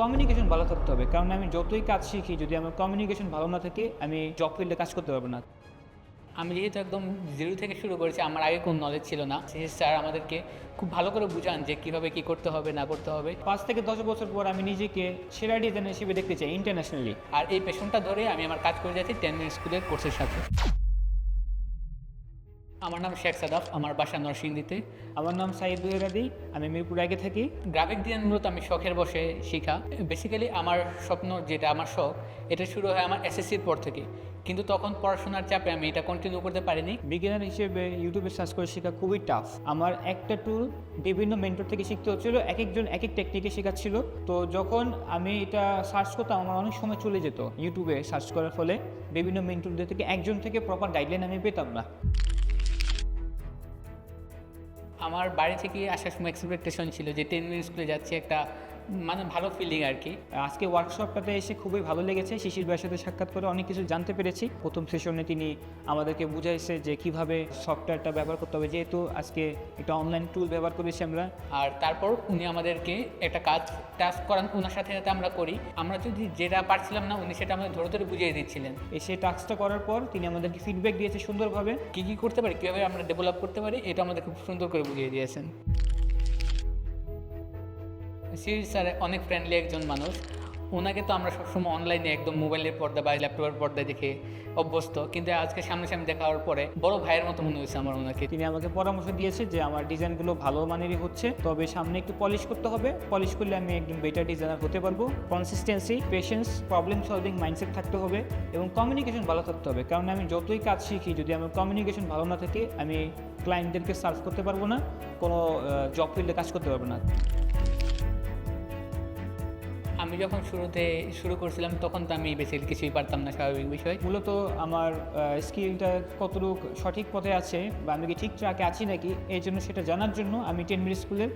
Communication ভালো থাকতে হবে। কারণ আমি যতই কাজ শিখি যদি আমার কমিউনিকেশন ভালো না থাকে আমি জব ফিল্ডে কাজ করতে পারব না। আমি যেহেতু একদম জিরো থেকে শুরু করেছি আমার আগে কোনো নলেজ ছিল না। সেই স্যার আমাদেরকে খুব ভালো করে বুঝান যে কীভাবে কী করতে হবে না করতে হবে। পাঁচ থেকে দশ বছর পর আমি নিজেকে সেরা ডিজাইনার হিসেবে দেখতে চাই ইন্টারন্যাশনালি আর এই পেশনটা ধরে আমি আমার কাজ করে যাচ্ছি টেন স্কুলের কোর্সের সাথে। আমার নাম শেখ সাদাফ, আমার বাসা নরসিংদীতে। আমার নাম সাইদ বুহেরাদি, আমি মিরপুর আগে থাকি। গ্রাফিক ডিজাইন মূলত আমি শখের বসে শেখা। বেসিক্যালি আমার স্বপ্ন যেটা, আমার শখ, এটা শুরু হয় আমার এসএসসির পর থেকে। কিন্তু তখন পড়াশোনার চাপে আমি এটা কন্টিনিউ করতে পারিনি। বিগিনার হিসেবে ইউটিউবে সার্চ করে শেখা খুবই টাফ আমার একটা টুল বিভিন্ন মেন্টর থেকে শিখতে হচ্ছিল এক একজন এক এক টেকনিকে শেখাচ্ছিল। তো যখন আমি এটা সার্চ করতাম, আমার অনেক সময় চলে যেত ইউটিউবে সার্চ করার ফলে। বিভিন্ন মেন্টরদের থেকে একজন থেকে প্রপার গাইডলাইন আমি পেতাম না। আমার বাড়ি থেকে আসার সময় এক্সপেকটেশন ছিল যে টেন মিনিট স্কুলে যাচ্ছি একটা মানে ভালো ফিলিং আর কি আজকে ওয়ার্কশপটাতে এসে খুবই ভালো লেগেছে। শিশির ভাইয়ের সাথে সাক্ষাৎ করে অনেক কিছু জানতে পেরেছি। প্রথম সেশনে তিনি আমাদেরকে বুঝাইছে যে কীভাবে সফটওয়্যারটা ব্যবহার করতে হবে। যেহেতু আজকে একটা অনলাইন টুল ব্যবহার করেছি আমরা। আর তারপর উনি আমাদেরকে একটা কাজ টাস্ক করান। ওনার সাথে সাথে আমরা করি। আমরা যদি যেটা পারছিলাম না, উনি সেটা আমাদের ধরে ধরে বুঝিয়ে দিচ্ছিলেন। এসে টাস্কটা করার পর তিনি আমাদেরকে ফিডব্যাক দিয়েছে সুন্দরভাবে। কী কী করতে পারি, কীভাবে আমরা ডেভেলপ করতে পারি, এটা আমাদের খুব সুন্দর করে বুঝিয়ে দিয়েছেন। সিরিজ স্যার অনেক ফ্রেন্ডলি একজন মানুষ। ওনাকে তো আমরা সবসময় অনলাইনে একদম মোবাইলের পর্দা বা ল্যাপটপের পর্দায় দেখে অভ্যস্ত। কিন্তু আজকে সামনাসামনি দেখা হওয়ার পরে বড় ভাইয়ের মতো মনে হয়েছে আমার ওনাকে। তিনি আমাকে পরামর্শ দিয়েছে যে আমার ডিজাইনগুলো ভালো মানেরই হচ্ছে। তবে সামনে একটু পলিশ করতে হবে। পলিশ করলে আমি একজন বেটার ডিজাইনার হতে পারব। Consistency patience problem solving mindset থাকতে হবে এবং কমিউনিকেশন ভালো থাকতে হবে। কারণ আমি যতই কাজ শিখি, যদি আমার কমিউনিকেশন ভালো না থাকে, আমি ক্লায়েন্টদেরকে সার্ভ করতে পারব না। কোনো জব ফিল্ডে কাজ করতে পারব না। আমি যখন শুরুতে শুরু করছিলাম তখন তো আমি বেসিক্যালি কিছুই পারতাম না স্বাভাবিক বিষয়। মূলত আমার স্কিলটা কতটুকু সঠিক পথে আছে বা আমি কি ঠিক ট্রাকে আছি নাকি এই জন্য সেটা জানার জন্য আমি টেন মিনিট স্কুলের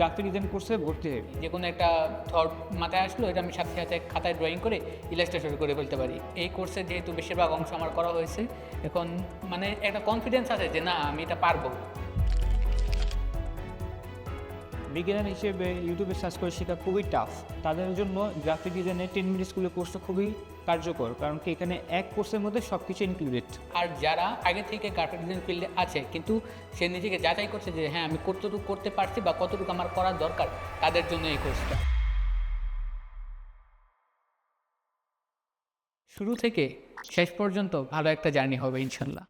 ডাক্তার ডিজাইন কোর্সে ভর্তি হই। যে কোনো একটা থট মাথায় আসলো এটা আমি সাথে সাথে খাতায় ড্রয়িং করে ইলাস্ট্রেশন করে ফেলতে পারি। এই কোর্সে যেহেতু বেশিরভাগ অংশ আমার করা হয়েছে এখন মানে একটা কনফিডেন্স আছে যে না আমি এটা পারব। বিজ্ঞান হিসেবে ইউটিউবে সার্চ করে শেখা খুবই টাফ তাদের জন্য গ্রাফিক ডিজাইনের টেন মিনিট স্কুলের কোর্সটা খুবই কার্যকর, কারণ কি এখানে এক কোর্সের মধ্যে সব কিছু ইনক্লুডেড আর যারা আগে থেকে গ্রাফিক ডিজাইন ফিল্ডে আছে, কিন্তু সে নিজেকে যাচাই করছে যে হ্যাঁ আমি কতটুকু করতে পারছি বা কতটুকু আমার করার দরকার? তাদের জন্য এই কোর্সটা শুরু থেকে শেষ পর্যন্ত ভালো একটা জার্নি হবে, ইনশাল্লাহ।